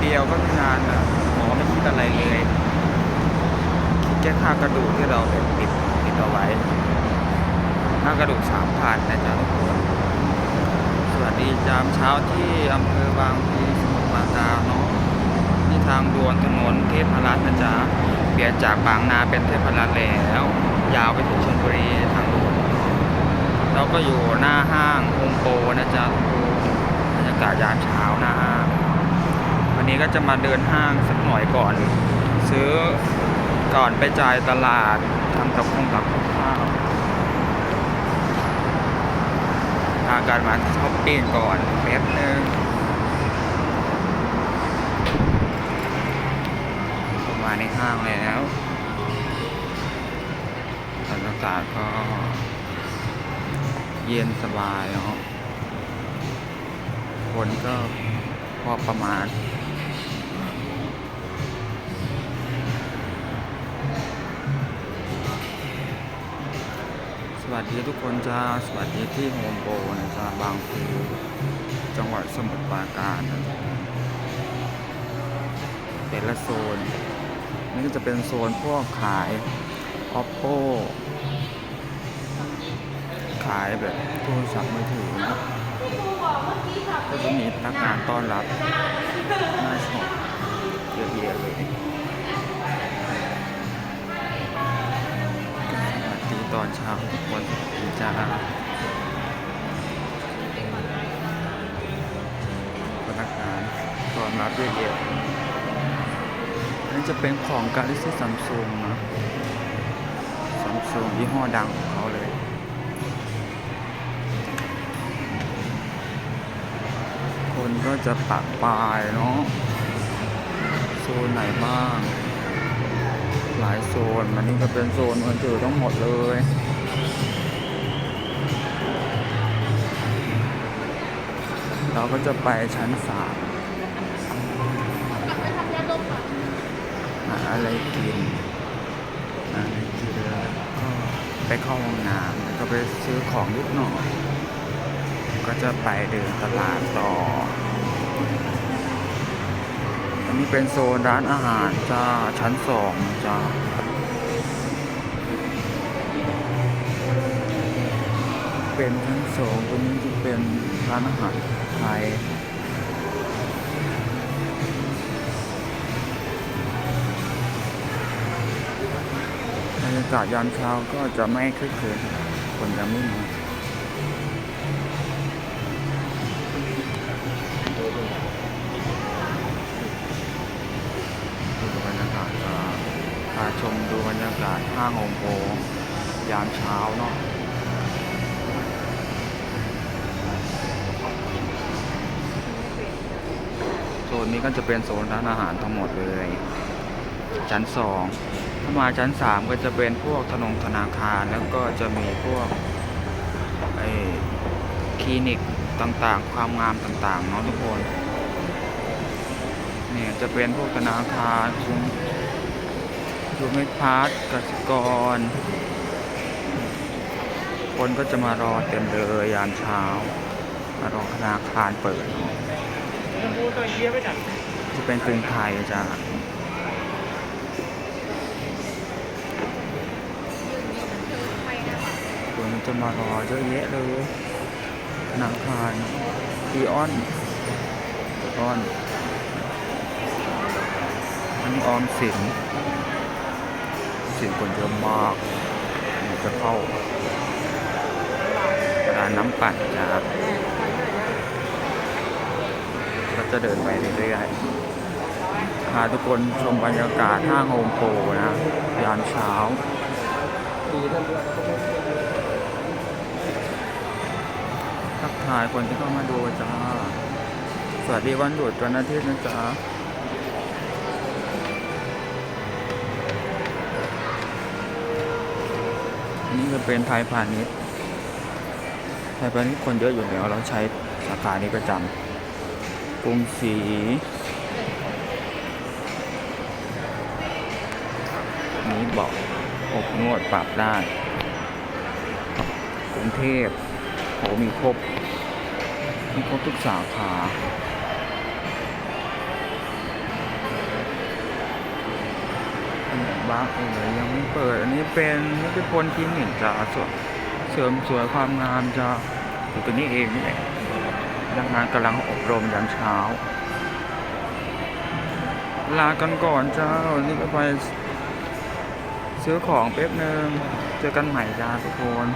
เดียวก็ไม่นานนะหมอไม่คิดอะไรเลย คิดแค่ค่ากระดูกที่เราติดติดเอาไว้ค่ากระดูกสามพันนะจ๊ะทุกคนสวัสดีจามเช้าที่อำเภอบางพลีสมุทรปราการเนาะที่ทางด่วนถนนเทพรัตน์นะจ๊ะเปลี่ยนจากบางนาเป็นเทพรัตน์แล้ว ยาวไปถึงชลบุรีทางด่วนเราก็อยู่หน้าห้างโฮมโปรนะจ๊ะทุกบรรยากาศยามเช้าหน้าห้าง นี้ก็จะมาเดินห้างสักหน่อยก่อน ซื้อก่อนไปจ่ายตลาดทำกับคงกับข้าวพากันมาช้อปปิ้งก่อนแป๊บนึงเข้ามาในห้างแล้วบรรยากาศก็เย็นสบายเนาะคนก็พอประมาณ วัสดีทุกคนจ้าสวัสดีที่โฮมโปรนะจ้าบางพลีจังหวัดสมุทรปราการนะจ๊ะแต่ละโซน นี่ก็จะเป็นโซนพวกขาย oppo ขายแบบโทรศัพท์มือถือนะก็จะมีพนักงานต้อนรับ อนเช้าทุกคนจ้าพนักงานตอนรับเยอะๆอันนี้จะเป็นของการที่ซื้อซัมซุงนะซัมซุงยี่ห้อดังของเขาเลยคนก็จะปักปลายเนาะโซนไหนบ้าง หลายโซน อันนี้ก็เป็นโซนมือถือทั้งหมดเลยเราก็จะไปชั้นสามหาอะไรกินหาอะไรกินแล้วก็ไปเข้าห้องน้ำแล้วก็ไปซื้อของนิดหน่อย ก็จะไปเดินตลาดต่อ เป็นโซนร้านอาหารจ้าชั้นสองจ้าเป็นชั้นสองตรงนี้จะเป็นร้านอาหารไทยบรรยากาศยามเช้าก็จะไม่คึกคืนคนจะไม่มาากาศห้างโฮมโปรยามเช้าเนาะโซนนี้ก็จะเป็นโซนร้านอาหารทั้งหมดเลย ชั้นสองถ้ามาชั้นสามก็จะเป็นพวกธนงธนาคารแล้วก็จะมีพวกไอ้คลินิกต่างๆ ความงามต่างๆเนาะทุกคนเนี่ยจะเป็นพวกธนาคารชุม ยูเมพาร์ทกสิกร คนก็จะมารอเต็มเลยยามเช้า มารอธนาคารเปิดเนาะจะเป็นกรุงไทยจ้ะคนจะมารอเยอะแยะเลยธนาคารอีออนอีออนอันนี้ออมสิน สินคนเยอะมากมจะเข้าร้านน้ำปั่นจ้ะก็จะเดินไปเรื่อยๆพาทุกคนชมบรรยากาศห้างโฮมโปรนะยามเช้าทักทายคนที่เข้ามาดูจ้า สวัสดีวันหยุดวันอาทิตย์นะจ๊ะ อันนี้จะเป็นไทยพาณิชย์ไทยพาณิชย์คนเยอะอยู่แล้วเราใช้สาขานี้ประจำกรุงศรีนี้บอกอบนวดปรับได้กรุงเทพโหมีครบมีครบทุกสาขา บางเออยังไม่เปิด อันนี้เป็นนิติพลคลินิกจ้าสวยเสริมสวยความงามจ้าอยู่ตรงนี้เองนี่แหละพนักงานกำลังอบรมยามเช้า ลากันก่อนจ้าวันนี้ก็ไปซื้อของแป๊บนึง เจอกันใหม่จ้าทุกคน